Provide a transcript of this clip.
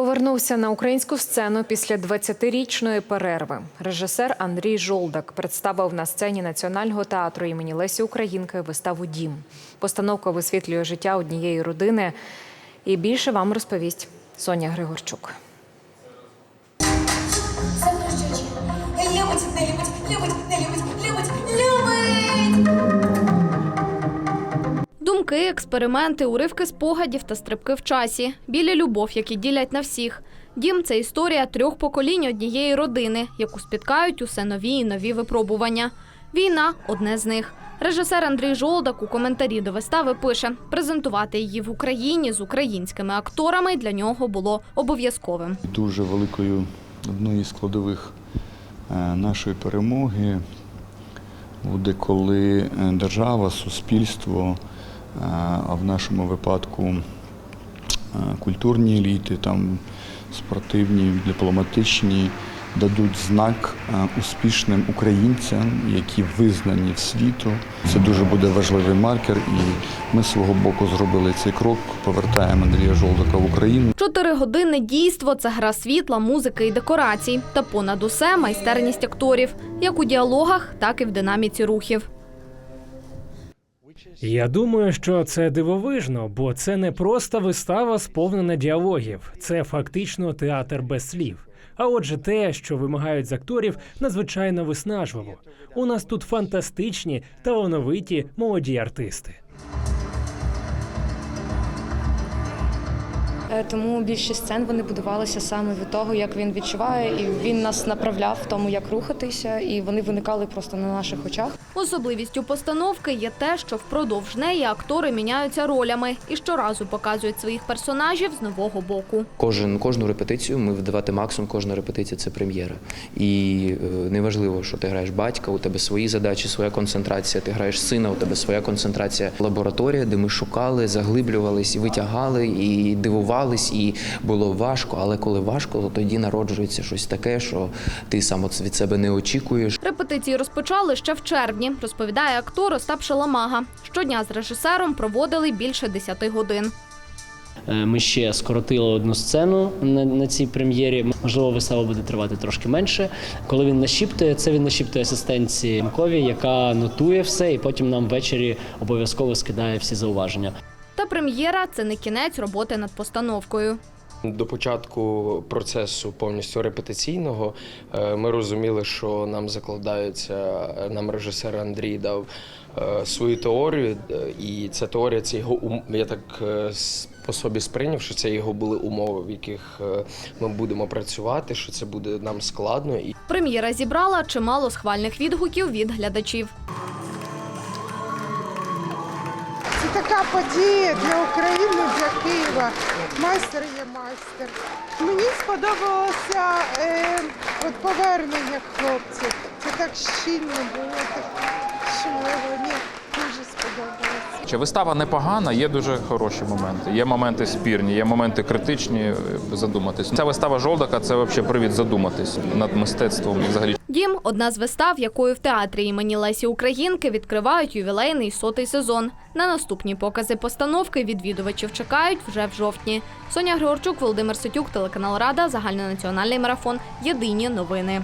Повернувся на українську сцену після 20-річної перерви. Режисер Андрій Жолдак представив на сцені Національного театру імені Лесі Українки виставу Дім. Постановка висвітлює життя однієї родини. І більше вам розповість Соня Григорчук. Запрошуючи. Любить, не любить, любить, не любить, Думки, експерименти, уривки спогадів та стрибки в часі. Білі любов, які ділять на всіх. Дім це історія трьох поколінь однієї родини, яку спіткають усе нові і нові випробування. Війна одне з них. Режисер Андрій Жолдак у коментарі до вистави пише: презентувати її в Україні з українськими акторами для нього було обов'язковим. Дуже великою одною із складових е, нашої перемоги буде, коли е, держава, суспільство, а в нашому випадку е, культурні еліти, там спортивні, дипломатичні, дадуть знак е, успішним українцям, які визнані в світу. Це дуже буде важливий маркер, і ми з свого боку зробили цей крок, повертаємо Андрія Жолдака в Україну. Чотиригодинне дійство це гра світла, музики і декорацій. Та понад усе майстерність акторів, як у діалогах, так і в динаміці рухів. Я думаю, що це дивовижно, бо це не просто вистава сповнена діалогів, це фактично театр без слів. А отже, те, що вимагають з акторів, надзвичайно виснажливо. У нас тут фантастичні талановиті молоді артисти. Тому більшість сцен вони будувалися саме від того, як він відчуває, і він нас направляв в тому, як рухатися, і вони виникали просто на наших очах. Особливістю постановки є те, що впродовж неї актори міняються ролями і щоразу показують своїх персонажів з нового боку. Кожен кожну репетицію ми видавати максимум. Кожна репетиція це прем'єра. І е, неважливо, що ти граєш батька, у тебе свої задачі, своя концентрація. Ти граєш сина, у тебе своя концентрація. Лабораторія, де ми шукали, заглиблювались, витягали, і дивувались, і було важко. Але коли важко, то тоді народжується щось таке, що ти сам від себе не очікуєш. Репетиції розпочали ще в червні, розповідає актор Остап Шаламага. Щодня з режисером проводили більше 10 годин. Е, Ми ще скоротили одну сцену на, на цій прем'єрі. Можливо, вистава буде тривати трошки менше. Коли він нашіптує, це він нашіптує асистенції Мкові, яка нотує все, і потім нам ввечері обов'язково скидає всі зауваження. Прем'єра це не кінець роботи над постановкою. До початку процесу повністю репетиційного е, ми розуміли, що нам закладаються, е, нам режисер Андрій дав е, свою теорію, і ця теорія це його. Я так по собі сприйняв, що це його були умови, в яких ми будемо працювати, що це буде нам складно. І Прем'єра зібрала чимало схвальних відгуків від глядачів. Така подія для України, для Києва. Майстер є майстер. Мені сподобалося е, от повернення хлопців. Це так щільно було, так чуливо. Мені дуже сподобалося. Чи вистава непогана, є дуже хороші моменти. Є моменти спірні, є моменти критичні, е, задуматись. Ця вистава Жолдака це взагалі привід задуматись над мистецтвом і взагалі Дім одна з вистав, якою в театрі імені Лесі Українки відкривають ювілейний сотий сезон. На наступні покази постановки відвідувачів чекають вже в жовтні. Соня Григорчук, Володимир Сетюк, телеканал Рада, загальнонаціональний марафон. Єдині новини.